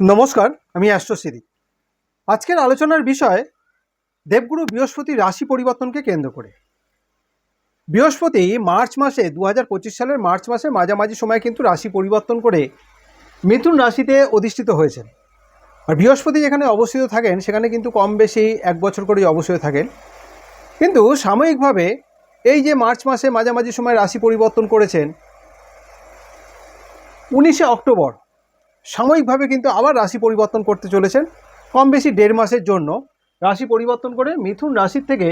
নমস্কার, আমি অ্যাস্ট্রোসিরি আজকের আলোচনার বিষয়, দেবগুরু বৃহস্পতি রাশি পরিবর্তনকে কেন্দ্র করে। বৃহস্পতি মার্চ মাসে দু হাজার পঁচিশ সালের মার্চ মাসে মাঝামাঝি সময় কিন্তু রাশি পরিবর্তন করে মিথুন রাশিতে অধিষ্ঠিত হয়েছেন। আর বৃহস্পতি যেখানে অবস্থিত থাকেন, সেখানে কিন্তু কম বেশি এক বছর করেই অবস্থিত থাকেন। কিন্তু সাময়িকভাবে এই যে মার্চ মাসে মাঝামাঝি সময় রাশি পরিবর্তন করেছেন, উনিশে অক্টোবর সাময়িকভাবে কিন্তু আবার রাশি পরিবর্তন করতে চলেছেন। কম বেশি দেড় মাসের জন্য রাশি পরিবর্তন করে মিথুন রাশির থেকে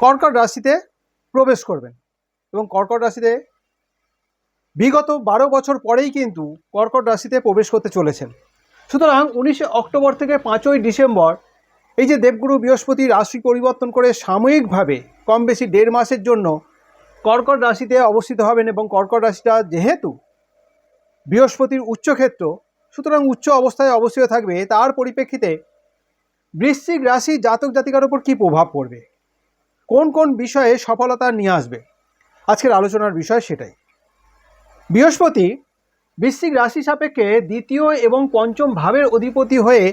কর্কট রাশিতে প্রবেশ করবেন এবং কর্কট রাশিতে বিগত বারো বছর পরেই কিন্তু কর্কট রাশিতে প্রবেশ করতে চলেছেন। সুতরাং উনিশে অক্টোবর থেকে পাঁচই ডিসেম্বর এই যে দেবগুরু বৃহস্পতি রাশি পরিবর্তন করে সাময়িকভাবে কম বেশি দেড় মাসের জন্য কর্কট রাশিতে অবস্থিত হবেন এবং কর্কট রাশিটা যেহেতু বৃহস্পতির উচ্চক্ষেত্র সুতরাং উচ্চ অবস্থায় অবস্থিত থাকবে। তার পরিপ্রেক্ষিতে বৃশ্চিক রাশি জাতক জাতিকার উপর কী প্রভাব পড়বে? কোন কোন বিষয়ে সফলতা নিয়ে আসবে? আজকের আলোচনার বিষয় সেটাই। বৃহস্পতি বৃশ্চিক রাশি সাপেক্ষে দ্বিতীয় এবং পঞ্চম ভাবের অধিপতি হয়ে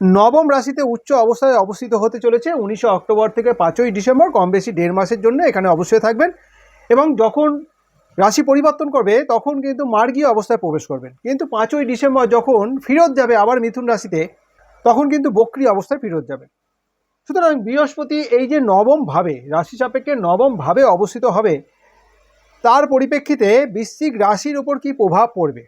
নবম রাশিতে উচ্চ অবস্থায় অবস্থিত হতে চলেছে। উনিশে অক্টোবর থেকে পাঁচই ডিসেম্বর কম বেশি দেড় মাসের জন্য এখানে অবশ্যই থাকবেন। এবং যখন রাশি পরিবর্তন করবে, তখন কিন্তু মার্গীয় অবস্থায় প্রবেশ করবেন। কিন্তু পাঁচই ডিসেম্বর যখন ফিরত যাবে আবার মিথুন রাশিতে, তখন কিন্তু বক্রি অবস্থায় ফিরত যাবে সুতরাং বৃহস্পতি এই যে নবম ভাবে, রাশি সাপেক্ষে নবম ভাবে অবস্থিত হবে, তার পরিপ্রেক্ষিতে বৃশ্চিক রাশির উপর কি প্রভাব পড়বে?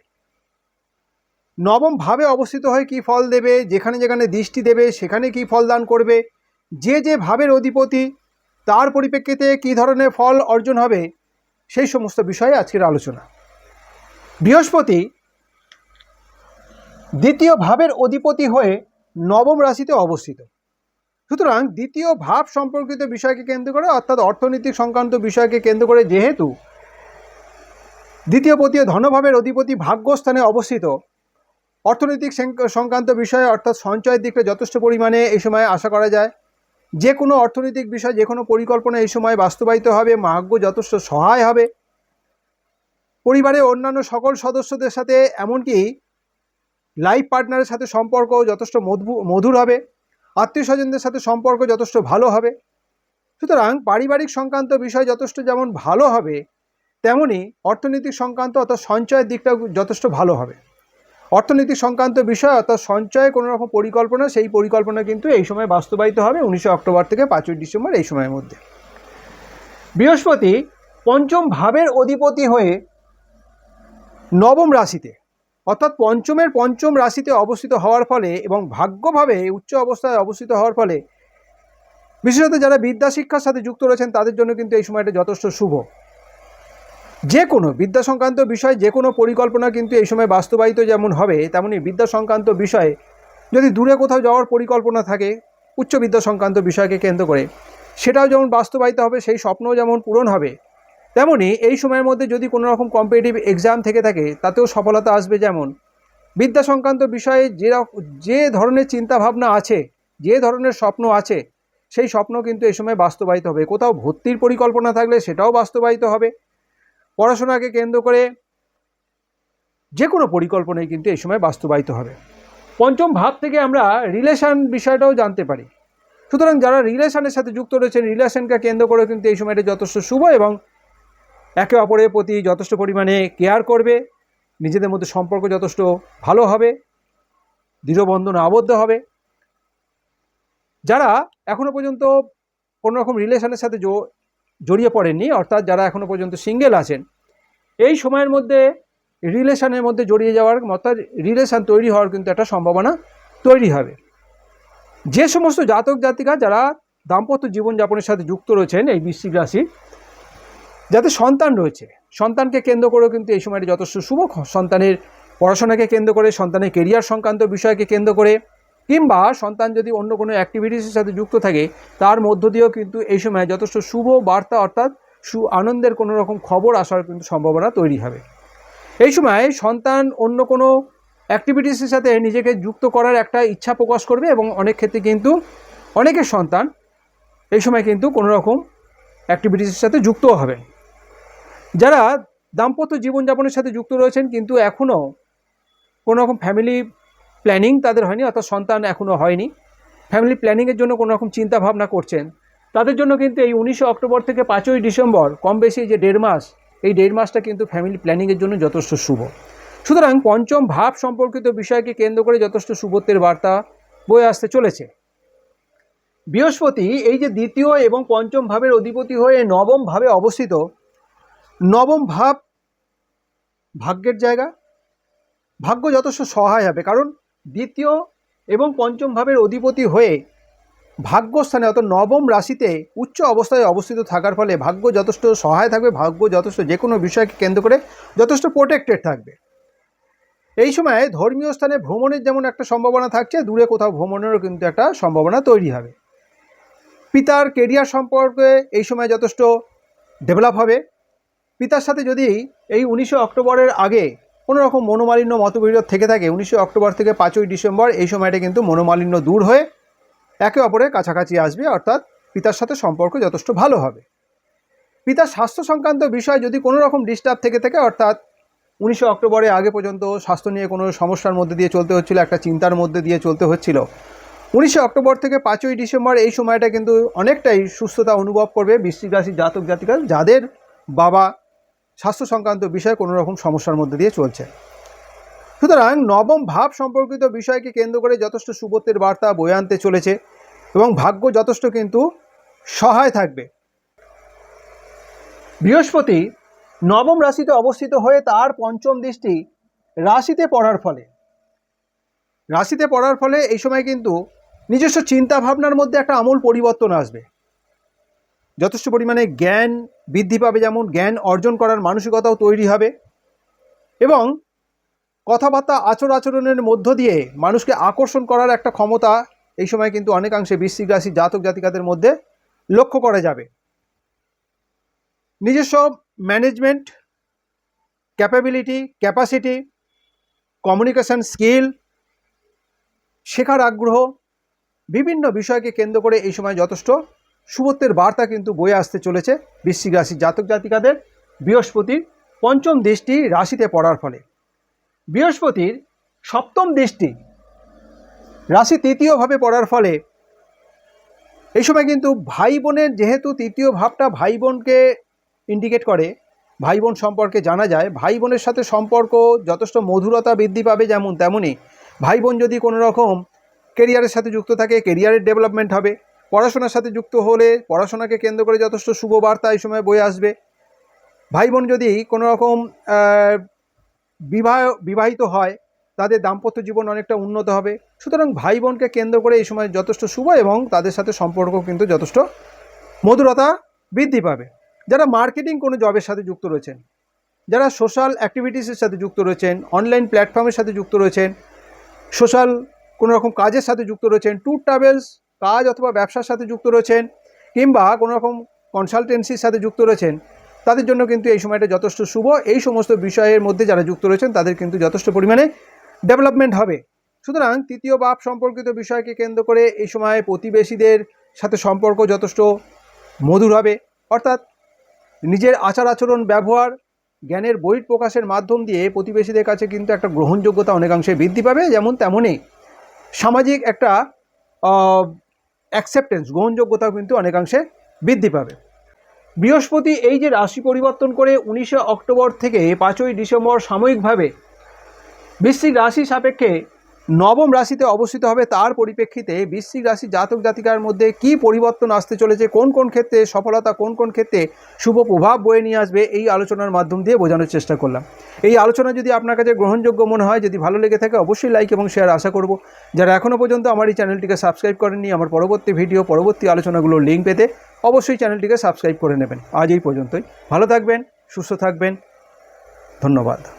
নবম ভাবে অবস্থিত হয়ে কি ফল দেবে, যেখানে যেখানে দৃষ্টি দেবে, সেখানে কি ফল দান করবে, যে যে ভাবের অধিপতি, তার পরিপ্রেক্ষিতে কি ধরনের ফল অর্জন হবে সেই সমস্ত বিষয়ে আজকের আলোচনা। বৃহস্পতি দ্বিতীয় ভাবের অধিপতি হয়ে নবম রাশিতে অবস্থিত। সুতরাং দ্বিতীয় ভাব সম্পর্কিত বিষয়কে কেন্দ্র করে, অর্থাৎ অর্থনৈতিক সংক্রান্ত বিষয়কে কেন্দ্র করে যেহেতু দ্বিতীয় পতীয় ধনভাবের অধিপতি ভাগ্যস্থানে অবস্থিত, অর্থনৈতিক সংক- সংক্রান্ত বিষয়ে, অর্থাৎ সঞ্চয়ের দিকটা যথেষ্ট পরিমাণে এই সময় আশা করা যায়। যে কোনো অর্থনৈতিক বিষয়, যে কোনো পরিকল্পনা এই সময় বাস্তবায়িত হবে ভাগ্য যথেষ্ট সহায় হবে। পরিবারের অন্যান্য সকল সদস্যদের সাথে এমনকি লাইফ পার্টনারের সাথে সম্পর্ক যথেষ্ট মধু- মধুর হবে। আত্মীয় স্বজনদের সাথে সম্পর্ক যথেষ্ট ভালো হবে। সুতরাং পারিবারিক সংক্রান্ত বিষয় যথেষ্ট যেমন ভালো হবে, তেমনি অর্থনৈতিক সংক্রান্ত অর্থাৎ সঞ্চয়ের দিকটাও যথেষ্ট ভালো হবে। অর্থনৈতিক সংক্রান্ত বিষয় অর্থাৎ সঞ্চয়ে কোনো রকম পরিকল্পনা, সেই পরিকল্পনা কিন্তু এই সময় বাস্তবায়িত হবে উনিশে অক্টোবর থেকে পাঁচই ডিসেম্বর এই সময়ের মধ্যে। বৃহস্পতি পঞ্চম ভাবের অধিপতি হয়ে নবম রাশিতে, অর্থাৎ পঞ্চমের পঞ্চম রাশিতে অবস্থিত হওয়ার ফলে এবং ভাগ্যভাবে উচ্চ অবস্থায় অবস্থিত হওয়ার ফলে, বিশেষত যারা বিদ্যা শিক্ষার সাথে যুক্ত রয়েছেন তাদের জন্য কিন্তু এই সময়টা যথেষ্ট শুভ। যে কোনো বিদ্যা সংক্রান্ত বিষয় যে কোনো পরিকল্পনা কিন্তু এই সময় বাস্তবায়িত যেমন হবে তেমনই বিদ্যা সংক্রান্ত বিষয়ে যদি দূরে কোথাও যাওয়ার পরিকল্পনা থাকে, উচ্চ বিদ্যা সংক্রান্ত বিষয়কে কেন্দ্র করে, সেটাও যেমন বাস্তবায়িত হবে, সেই স্বপ্নও যেমন পূরণ হবে, তেমনি এই সময়ের মধ্যে যদি কোনো রকম কম্পিটিটিভ এক্সাম থেকে থাকে, তাতেও সফলতা আসবে যেমন। বিদ্যা সংক্রান্ত বিষয়ে যে যে ধরনের চিন্তাভাবনা আছে, যে ধরনের স্বপ্ন আছে, সেই স্বপ্ন কিন্তু এই সময় বাস্তবায়িত হবে। কোথাও ভর্তির পরিকল্পনা থাকলে সেটাও বাস্তবায়িত হবে। পড়াশোনাকে কেন্দ্র করে যে কোনো পরিকল্পনাই কিন্তু এই সময় বাস্তবায়িত হবে। পঞ্চম ভাব থেকে আমরা রিলেশান বিষয়টাও জানতে পারি। সুতরাং যারা রিলেশনের সাথে যুক্ত রয়েছেন রিলেশনকে কেন্দ্র করে কিন্তু এই সময়টা যথেষ্ট শুভ এবং একে অপরের প্রতি যথেষ্ট পরিমাণে কেয়ার করবে। নিজেদের মধ্যে সম্পর্ক যথেষ্ট ভালো হবে। দৃঢ়বন্ধন আবদ্ধ হবে। যারা এখনও পর্যন্ত কোনো রকম রিলেশনের সাথে জড়িয়ে পড়েননি, অর্থাৎ যারা এখনও পর্যন্ত সিঙ্গেল আছেন, এই সময়ের মধ্যে রিলেশনের মধ্যে জড়িয়ে যাওয়ার, অর্থাৎ রিলেশান তৈরি হওয়ার কিন্তু একটা সম্ভাবনা তৈরি হবে। যে সমস্ত জাতক জাতিকা যারা দাম্পত্য জীবনযাপনের সাথে যুক্ত রয়েছেন এই বৃশ্চিক রাশি যাতে সন্তান রয়েছে, সন্তানকে কেন্দ্র করেও কিন্তু এই সময়টা যথেষ্ট শুভ। সন্তানের পড়াশোনাকে কেন্দ্র করে, সন্তানের কেরিয়ার সংক্রান্ত বিষয়কে কেন্দ্র করে কিংবা সন্তান যদি অন্য কোনো অ্যাক্টিভিটিসের সাথে যুক্ত থাকে, তার মধ্য দিয়েও কিন্তু এই সময় যথেষ্ট শুভ বার্তা অর্থাৎ সু আনন্দের কোনো রকম খবর আসার কিন্তু সম্ভাবনা তৈরি হবে। এই সময় সন্তান অন্য কোনো অ্যাক্টিভিটিসের সাথে নিজেকে যুক্ত করার একটা ইচ্ছা প্রকাশ করবে এবং অনেক ক্ষেত্রে কিন্তু অনেকের সন্তান এই সময় কিন্তু কোনো রকম অ্যাক্টিভিটিসের সাথে যুক্তও হবে। যারা দাম্পত্য জীবনযাপনের সাথে যুক্ত রয়েছেন কিন্তু এখনও কোনো রকম ফ্যামিলি প্ল্যানিং তাদের হয়নি, অর্থাৎ সন্তান এখনও হয়নি। ফ্যামিলি প্ল্যানিংয়ের জন্য কোনো রকম চিন্তা ভাবনা করছেন। তাদের জন্য কিন্তু এই উনিশে অক্টোবর থেকে পাঁচই ডিসেম্বর, কম বেশি যে দেড় মাস, এই দেড় মাসটা কিন্তু ফ্যামিলি প্ল্যানিংয়ের জন্য যথেষ্ট শুভ। সুতরাং পঞ্চম ভাব সম্পর্কিত বিষয়কে কেন্দ্র করে যথেষ্ট শুভত্বের বার্তা বয়ে আসতে চলেছে। বৃহস্পতি এই যে দ্বিতীয় এবং পঞ্চম ভাবের অধিপতি হয়ে নবম ভাবে অবস্থিত, নবম ভাব ভাগ্যের জায়গা। ভাগ্য যথেষ্ট সহায় হবে, কারণ দ্বিতীয় এবং পঞ্চম ভাবের অধিপতি হয়ে ভাগ্যস্থানে অর্থাৎ নবম রাশিতে উচ্চ অবস্থায় অবস্থিত থাকার ফলে ভাগ্য যথেষ্ট সহায় থাকবে, ভাগ্য যথেষ্ট যে কোনো বিষয়কে কেন্দ্র করে যথেষ্ট প্রোটেক্টেড থাকবে। এই সময় ধর্মীয় স্থানে ভ্রমণের যেমন একটা সম্ভাবনা থাকছে, দূরে কোথাও ভ্রমণেরও কিন্তু একটা সম্ভাবনা তৈরি হবে। পিতার কেরিয়ার সম্পর্কে এই সময় যথেষ্ট ডেভেলপ হবে। পিতার সাথে যদি এই উনিশে অক্টোবরের আগে কোনো রকম মনোমালিন্য মতবিরোধ থেকে থাকে উনিশে অক্টোবর থেকে পাঁচই ডিসেম্বর, এই সময়টা কিন্তু মনোমালিন্য দূর হয়ে একে অপরের কাছাকাছি আসবে, অর্থাৎ পিতার সাথে সম্পর্ক যথেষ্ট ভালো হবে। পিতার স্বাস্থ্য সংক্রান্ত বিষয় যদি কোনো রকম ডিস্টার্ব থেকে থাকে, অর্থাৎ উনিশে অক্টোবরে আগে পর্যন্ত স্বাস্থ্য নিয়ে কোনো সমস্যার মধ্যে দিয়ে চলতে হচ্ছিল, একটা চিন্তার মধ্যে দিয়ে চলতে হচ্ছিল, উনিশে অক্টোবর থেকে পাঁচই ডিসেম্বর এই সময়টা কিন্তু অনেকটাই সুস্থতা অনুভব করবে রাশি জাতক জাতিকা যাদের বাবা স্বাস্থ্য সংক্রান্ত বিষয়ে কোনো রকম সমস্যার মধ্যে দিয়ে চলছে। সুতরাং নবম ভাব সম্পর্কিত বিষয়কে কেন্দ্র করে যথেষ্ট সুবত্বের বার্তা বয়ে আনতে চলেছে এবং ভাগ্য যথেষ্ট কিন্তু সহায় থাকবে। বৃহস্পতি নবম রাশিতে অবস্থিত হয়ে তার পঞ্চম দৃষ্টি রাশিতে পড়ার ফলে। রাশিতে পড়ার ফলে এই সময় কিন্তু নিজস্ব চিন্তা ভাবনার মধ্যে একটা আমূল পরিবর্তন আসবে। যথেষ্ট পরিমাণে জ্ঞান বৃদ্ধি পাবে, যেমন জ্ঞান অর্জন করার মানসিকতাও তৈরি হবে এবং কথাবার্তা আচর আচরণের মধ্য দিয়ে মানুষকে আকর্ষণ করার একটা ক্ষমতা এই সময় কিন্তু অনেকাংশে বৃশ্চিক জাতক জাতিকাদের মধ্যে লক্ষ্য করা যাবে। নিজস্ব management capability capacity communication skill শেখার আগ্রহ, বিভিন্ন বিষয়কে কেন্দ্র করে এই সময় যথেষ্ট শুভত্বের বার্তা কিন্তু বয়ে আসতে চলেছে বৃশ্চিক রাশি জাতক জাতিকাদের। বৃহস্পতির পঞ্চম দৃষ্টি রাশিতে পড়ার ফলে। বৃহস্পতির সপ্তম দৃষ্টি রাশি তৃতীয়ভাবে পড়ার ফলে। এই সময় কিন্তু ভাই বোনের যেহেতু তৃতীয় ভাবটা ভাই বোনকে ইন্ডিকেট করে, ভাই বোন সম্পর্কে জানা যায়, ভাই বোনের সাথে সম্পর্ক যথেষ্ট মধুরতা বৃদ্ধি পাবে যেমন তেমনই। ভাই বোন যদি কোনো রকম কেরিয়ারের সাথে যুক্ত থাকে কেরিয়ারের ডেভেলপমেন্ট হবে। পড়াশোনার সাথে যুক্ত হলে পড়াশোনাকে কেন্দ্র করে যথেষ্ট শুভ বার্তা এই সময় বয়ে আসবে। ভাই বোন যদি কোনো রকম বিবাহ, বিবাহিত হয়, তাদের দাম্পত্য জীবন অনেকটা উন্নত হবে। সুতরাং ভাই বোনকে কেন্দ্র করে এই সময় যথেষ্ট শুভ এবং তাদের সাথে সম্পর্ক কিন্তু যথেষ্ট মধুরতা বৃদ্ধি পাবে। যারা মার্কেটিং কোনো জবের সাথে যুক্ত রয়েছেন, যারা সোশ্যাল অ্যাক্টিভিটিসের সাথে যুক্ত রয়েছেন, অনলাইন প্ল্যাটফর্মের সাথে যুক্ত রয়েছেন, সোশ্যাল কোনো রকম কাজের সাথে যুক্ত রয়েছেন, ট্যুর ট্রাভেলস কাজ অথবা ব্যবসার সাথে যুক্ত রয়েছেন কিংবা কোনো রকম কনসালটেন্সির সাথে যুক্ত রয়েছেন, তাদের জন্য কিন্তু এই সময়টা যথেষ্ট শুভ। এই সমস্ত বিষয়ের মধ্যে যারা যুক্ত রয়েছেন, তাদের কিন্তু যথেষ্ট পরিমাণে ডেভেলপমেন্ট হবে। সুতরাং তৃতীয় বাপ সম্পর্কিত বিষয়কে কেন্দ্র করে এই সময় প্রতিবেশীদের সাথে সম্পর্ক যথেষ্ট মধুর হবে। অর্থাৎ নিজের আচার আচরণ, ব্যবহার, জ্ঞানের বহির প্রকাশের মাধ্যম দিয়ে প্রতিবেশীদের কাছে কিন্তু একটা গ্রহণযোগ্যতা অনেকাংশে বৃদ্ধি পাবে। যেমন তেমনই সামাজিক একটা অ্যাকসেপ্টেন্স গ্রহণযোগ্যতাও কিন্তু অনেকাংশে বৃদ্ধি পাবে। বৃহস্পতি এই যে রাশি পরিবর্তন করে উনিশে অক্টোবর থেকে পাঁচই ডিসেম্বর সাময়িকভাবে বৃশ্চিক রাশি সাপেক্ষে নবম রাশিতে অবস্থিত হবে। তার পরিপ্রেক্ষিতে বৃশ্চিক রাশি জাতক জাতিকার মধ্যে কি পরিবর্তন আসতে চলেছে? কোন কোন ক্ষেত্রে সফলতা, কোন কোন ক্ষেত্রে শুভ প্রভাব বয়ে নিয়ে আসবে? এই আলোচনার মাধ্যম দিয়ে বোঝানোর চেষ্টা করলাম। এই আলোচনা যদি আপনার কাছে গ্রহণযোগ্য মনে হয়, যদি ভালো লেগে থাকে, অবশ্যই লাইক এবং শেয়ার আশা করব। যারা এখনও পর্যন্ত আমার এই চ্যানেলটিকে সাবস্ক্রাইব করেননি, আমার পরবর্তী ভিডিও পরবর্তী আলোচনাগুলোর লিঙ্ক পেতে অবশ্যই চ্যানেলটিকে সাবস্ক্রাইব করে নেবেন। আজ এই পর্যন্তই। ভালো থাকবেন, সুস্থ থাকবেন। ধন্যবাদ।